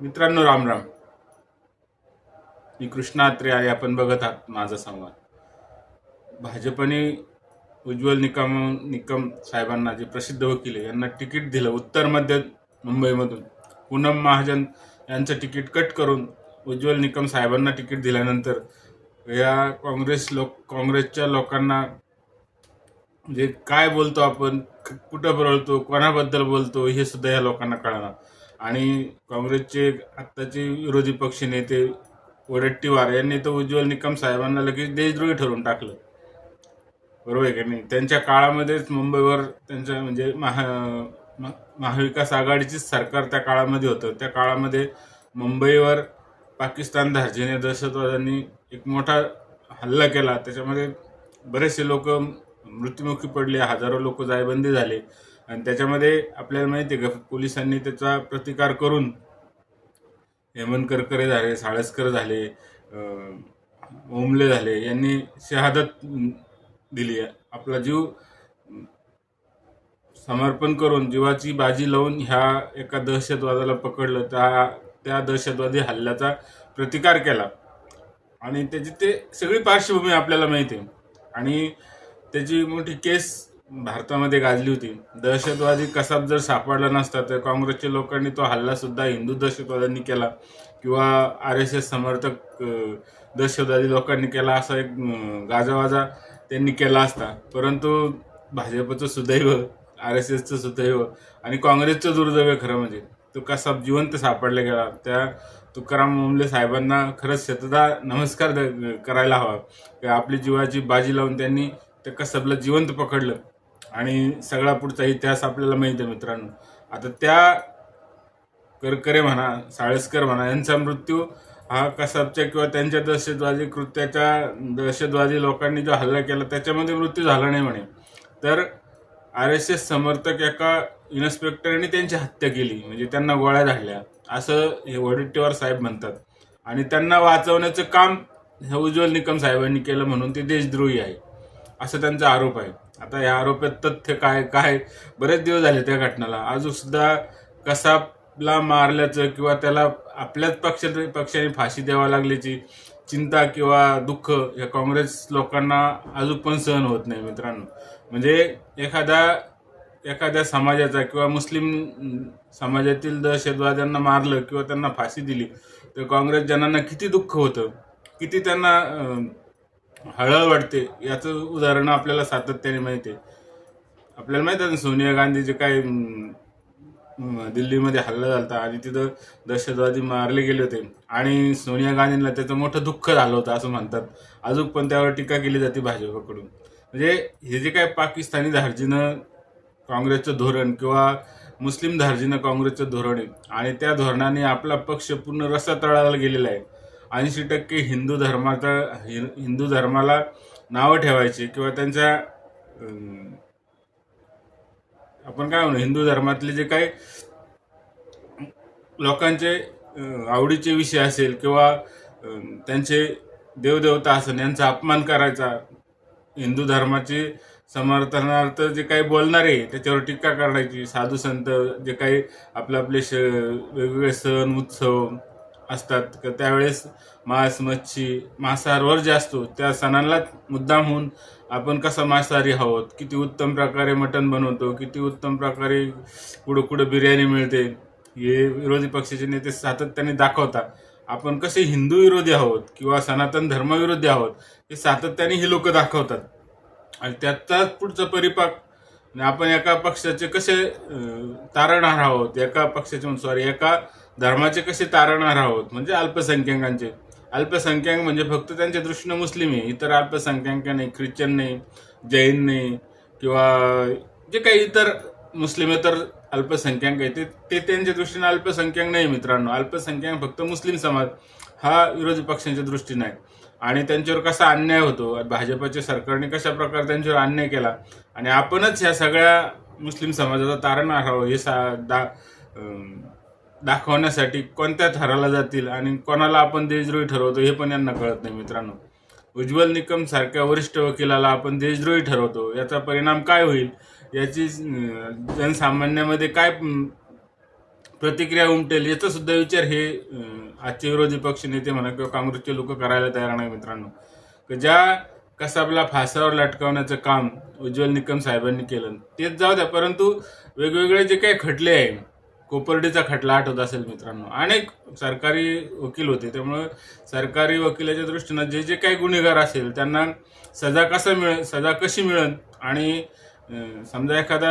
मित्रांनो राम राम. मी कृष्णा अत्रे आणि आपण बघत आहात माझा संवाद. भाजपने उज्ज्वल निकम निकम साहेबांना जे प्रसिद्ध वकील आहे यांना तिकीट दिलं उत्तर मध्य मुंबईमधून. पूनम महाजन यांचं तिकीट कट करून उज्ज्वल निकम साहेबांना तिकीट दिल्यानंतर या काँग्रेस लोक काँग्रेसच्या लोकांना म्हणजे काय बोलतो आपण कुठं बोलतो कोणाबद्दल बोलतो हे सुद्धा या लोकांना कळणार. आणि काँग्रेसचे आत्ताचे विरोधी पक्ष नेते वडट्टीवार यांनी तर उज्ज्वल निकम साहेबांना लगेच देशद्रोही ठरवून टाकलं. बरोबर आहे की नाही? त्यांच्या काळामध्येच मुंबईवर त्यांच्या म्हणजे महा महाविकास आघाडीचीच सरकार त्या काळामध्ये होतं. त्या काळामध्ये मुंबईवर पाकिस्तान धार्जिने दहशतवाद्यांनी एक मोठा हल्ला केला. त्याच्यामध्ये बरेचसे लोक मृत्युमुखी पडले हजारो लोक जायबंदी झाले. आणि त्याच्यामध्ये आपल्याला माहिती आहे का पोलिसांनी त्याचा प्रतिकार करून हेमंत करकरे झाले साळसकर झाले ओमले झाले यांनी शहादत दिली. आपला जीव समर्पण करून जीवाची बाजी लावून ह्या एका दहशतवादाला पकडलं त्या त्या दहशतवादी हल्ल्याचा प्रतिकार केला. आणि त्याची ते सगळी पार्श्वभूमी आपल्याला माहिती आहे आणि त्याची मोठी केस भारतामध्ये गाजली होती. दहशतवादी कसाब जर सापडला नसता तर काँग्रेसच्या लोकांनी तो हल्ला सुद्धा हिंदू दहशतवाद्यांनी केला किंवा आर एस एस समर्थक दहशतवादी लोकांनी केला असा एक गाजावाजा त्यांनी केला असता. परंतु भाजपचं सुदैव आर एस एसचं सुदैव आणि काँग्रेसचं दुर्दैव खरं म्हणजे. तो कसाब जिवंत सापडला गेला. त्या तुकाराम मुंबले साहेबांना खरंच शतदा नमस्कार द- करायला हवा. की आपली जीवाची बाजी लावून त्यांनी त्या कसबला जिवंत पकडलं. आणि सगळा पुढचा इतिहास आपल्याला माहिती आहे मित्रांनो. आता त्या करकरे म्हणा साळसकर म्हणा यांचा मृत्यू हा कसाबच्या किंवा त्यांच्या दहशतवादी कृत्याच्या दहशतवादी लोकांनी जो हल्ला केला त्याच्यामध्ये मृत्यू झाला नाही म्हणे. तर आर एस एस समर्थक एका इन्स्पेक्टरने त्यांची हत्या केली म्हणजे त्यांना गोळ्या झाडल्या. असं हे वडेट्टीवार साहेब म्हणतात. आणि त्यांना वाचवण्याचं काम हे उज्ज्वल निकम साहेबांनी केलं म्हणून ते देशद्रोही आहे. असं त्यांचा आरोप आहे. आता या आरोपात तथ्य काय काय? बरेच दिवस झाले त्या घटनेला. अजून सुद्धा कसाबला मारल्याचं किंवा त्याला आपल्याच पक्षात पक्षाने फाशी द्यावा लागल्याची चिंता किंवा दुःख या काँग्रेस लोकांना अजून पण सहन होत नाही मित्रांनो. म्हणजे एखादा एखाद्या समाजाचा किंवा मुस्लिम समाजातील दहशतवाद्यांना मारलं किंवा त्यांना फाशी दिली तर काँग्रेस जनांना किती दुःख होतं किती त्यांना हळहळ वाटते याचं उदाहरण आपल्याला सातत्याने माहिती आहे. आपल्याला माहिती आहे ना सोनिया गांधी जे काय दिल्लीमध्ये हल्ला झाला आणि तिथं दहशतवादी मारले गेले होते. आणि सोनिया गांधींना त्याचं मोठं दुःख झालं होतं असं म्हणतात. अजून पण त्यावर टीका केली जाते भाजपकडून. म्हणजे हे जे काय पाकिस्तानी धार्जीनं काँग्रेसचं धोरण किंवा मुस्लिम धार्जीनं काँग्रेसचं धोरण आहे. आणि त्या धोरणाने आपला पक्ष पूर्ण रसातळाला गेलेला आहे. ऐंशी टक्के हिंदू धर्माचा हिंदू धर्माला नावं ठेवायची किंवा त्यांच्या आपण काय म्हणू हिंदू धर्मातले जे काही लोकांचे आवडीचे विषय असेल किंवा त्यांचे देवदेवता असेल यांचा अपमान करायचा हिंदू धर्माचे समर्थनार्थ जे काही बोलणारे त्याच्यावर टीका करायची साधू संत जे काही आपले आपले श वेगवेगळे सण उत्सव असतात. त्यावेळेस मांस मच्छी मांसाहारवर जे असतो त्या सणांना मुद्दाम होऊन आपण कसा मांसाहारी आहोत? किती उत्तम प्रकारे मटण बनवतो? किती उत्तम प्रकारे कुठं कुठं बिर्याणी मिळते? हे विरोधी पक्षाचे नेते सातत्याने दाखवतात. आपण कसे हिंदू विरोधी आहोत किंवा सनातन धर्मविरोधी आहोत हे सातत्याने ही लोक दाखवतात. आणि त्याचाच पुढचा परिपाक आपण एका पक्षाचे कसे तारणार तारणहार आहोत? एका पक्षाचे सॉरी एका धर्माचे कसे तारणार आहोत? म्हणजे अल्पसंख्याकांचे. अल्पसंख्याक म्हणजे फक्त त्यांच्या दृष्टीनं मुस्लिम आहे. इतर अल्पसंख्याक नाही ख्रिश्चन नाही जैन नाही किंवा जे काही इतर मुस्लिमेतर अल्पसंख्याक आहे. ते ते त्यांच्या दृष्टीनं अल्पसंख्याक नाही मित्रांनो. अल्पसंख्याक फक्त मुस्लिम समाज हा विरोधी पक्षांच्या दृष्टीने आहे. आणि त्यांच्यावर कसा अन्याय होतो? भाजपच्या सरकारने कशा प्रकारे त्यांच्यावर अन्याय केला? आणि आपणच ह्या सगळ्या मुस्लिम समाजाचा तारण आहोत हे सा दा दाखवण्यासाठी कोणत्या थराला जातील आणि कोणाला आपण देशद्रोही ठरवतो हे पण यांना कळत नाही मित्रांनो. उज्ज्वल निकम सारख्या वरिष्ठ वकिलाला आपण देशद्रोही ठरवतो. याचा परिणाम काय होईल? याची जनसामान्यामध्ये काय प्रतिक्रिया उमटेल? याचा सुद्धा विचार हे आजचे विरोधी पक्ष नेते म्हणा किंवा काँग्रेसचे लोक करायला तयार नाही मित्रांनो. ज्या कसाबला फासावर लटकवण्याचं काम उज्ज्वल निकम साहेबांनी केलं तेच जाऊ द्या. परंतु वेगवेगळे जे काही खटले आहे कोपर्डीचा खटला आठवत असेल मित्रांनो. अनेक सरकारी वकील होते. त्यामुळं सरकारी वकिलाच्या दृष्टीनं जे जे काही गुन्हेगार असेल त्यांना सजा कसा मिळेल सजा कशी मिळेल आणि समजा एखादा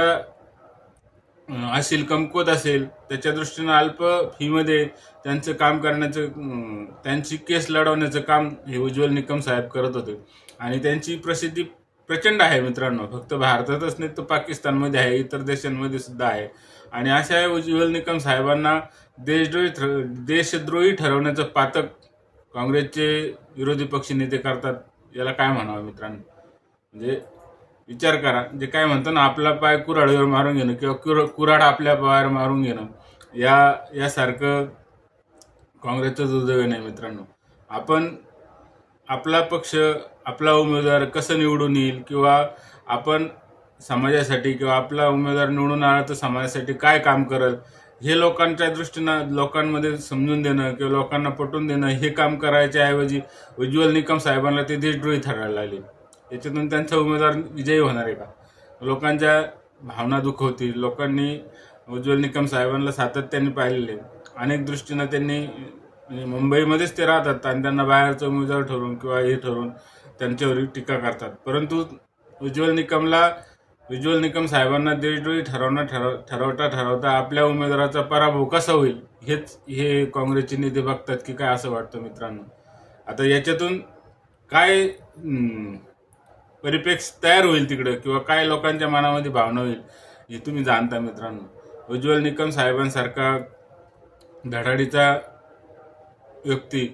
असेल कमकुवत असेल त्याच्या दृष्टीनं अल्प फीमध्ये त्यांचं काम करण्याचं त्यांची केस लढवण्याचं काम हे उज्ज्वल निकम साहेब करत होते. आणि त्यांची प्रसिद्धी प्रचंड आहे मित्रांनो. फक्त भारतातच नाही तर पाकिस्तानमध्ये आहे इतर देशांमध्ये सुद्धा आहे. आणि अशा उज्ज्वल निकम साहेबांना देशद्रोही ठर देशद्रोही ठरवण्याचं पातक काँग्रेसचे विरोधी पक्ष नेते करतात याला काय म्हणावं मित्रांनो? म्हणजे विचार करा. जे काय म्हणतो ना आपला पाय कुराडीवर मारून घेणं किंवा कुर कुऱ्हाड आपल्या पायावर मारून घेणं या यासारखं काँग्रेसचं दुर्दैव नाही मित्रांनो. आपण आपला पक्ष आपला उमेदवार कसं निवडून येईल किंवा आपण समाजासाठी किंवा आपला उमेदवार निवडून आला तर समाजासाठी काय काम करल हे लोकांच्या दृष्टीनं लोकांमध्ये समजून देणं किंवा लोकांना पटवून देणं हे काम करायच्या ऐवजी उज्ज्वल निकम साहेबांना ते देशद्रोही ठरायला लागले. याच्यातून त्यांचा उमेदवार विजयी होणार आहे का? लोकांच्या भावना दुखवतील लोकांनी उज्ज्वल निकम साहेबांना सातत्याने पाहिलेले. अनेक दृष्टीनं त्यांनी म्हणजे मुंबईमध्येच ते राहतात आणि त्यांना बाहेरचं उमेदवार ठरवून किंवा हे ठरवून त्यांच्यावर टीका करतात. परंतु उज्ज्वल निकमला उज्ज्वल निकम साहेबांना दीडवेळी ठरवणं ठरव ठरवता ठरवता आपल्या उमेदवाराचा पराभव कसा होईल हेच हे काँग्रेसचे नेते बघतात की काय असं वाटतं मित्रांनो. आता याच्यातून काय परिपेक्ष तयार होईल तिकडं किंवा काय लोकांच्या मनामध्ये भावना होईल हे तुम्ही जाणता मित्रांनो. उज्ज्वल निकम साहेबांसारखा धडाडीचा व्यक्ती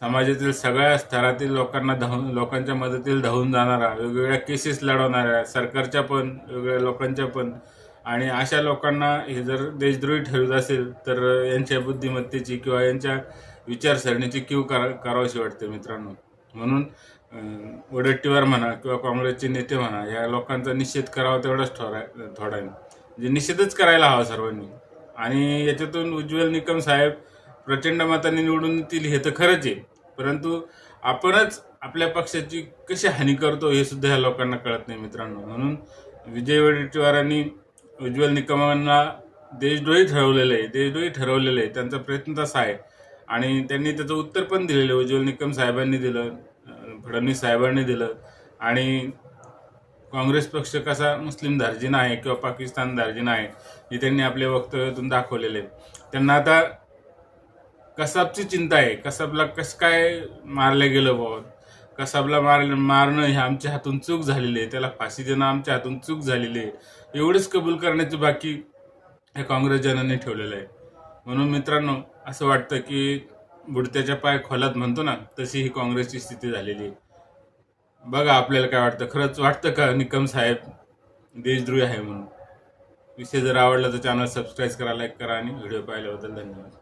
समाजातील सगळ्या स्तरातील लोकांना धावून लोकांच्या मदतीला धावून जाणारा वेगवेगळ्या केसेस लढवणाऱ्या सरकारच्या पण वेगवेगळ्या लोकांच्या पण. आणि अशा लोकांना हे जर देशद्रोही ठरवत असेल तर यांच्या बुद्धिमत्तेची किंवा यांच्या विचारसरणीची क्यू करा करावीशी वाटते मित्रांनो. म्हणून वडट्टीवार म्हणा किंवा काँग्रेसचे नेते म्हणा या लोकांचा निषेध करावा तेवढाच थोडा थोडा म्हणजे निषेधच करायला हवा सर्वांनी. आणि याच्यातून उज्ज्वल निकम साहेब प्रचंड मताने निवडून येतील हे तर खरंच आहे. परंतु आपणच आपल्या पक्षाची कशी हानी करतो हे सुद्धा ह्या लोकांना कळत नाही मित्रांनो. म्हणून विजय वडेट्टीवारांनी उज्ज्वल निकमांना देशद्रोही ठरवलेलं आहे देशद्रोही ठरवलेलं आहे. त्यांचा प्रयत्न तसा आहे. आणि त्यांनी त्याचं उत्तर पण दिलेलं आहे. उज्ज्वल निकम साहेबांनी दिलं फडणवीस साहेबांनी दिलं. आणि काँग्रेस पक्ष कसा मुस्लिम धार्जिना आहे किंवा पाकिस्तान धार्जिना आहे हे त्यांनी आपल्या वक्तव्यातून दाखवलेलं आहे. त्यांना आता कसाबची चिंता आहे. कसाबला कसं काय मारलं गेलं बाबा? कसाबला मार मारणं हे आमच्या हातून चूक झालेली आहे. त्याला फाशी देणं आमच्या हातून चूक झालेली आहे. एवढंच कबूल करण्याची बाकी हे काँग्रेसजनांनी ठेवलेलं आहे. म्हणून मित्रांनो असं वाटतं की बुडत्याच्या पाय खोलात म्हणतो ना तशी ही काँग्रेसची स्थिती झालेली आहे. बघा आपल्याला काय वाटतं. खरंच वाटतं का निकम साहेब देशद्रोही आहे म्हणून? विषय जर आवडला तर चॅनल सबस्क्राईब करा लाईक करा आणि व्हिडिओ पाहिल्याबद्दल धन्यवाद.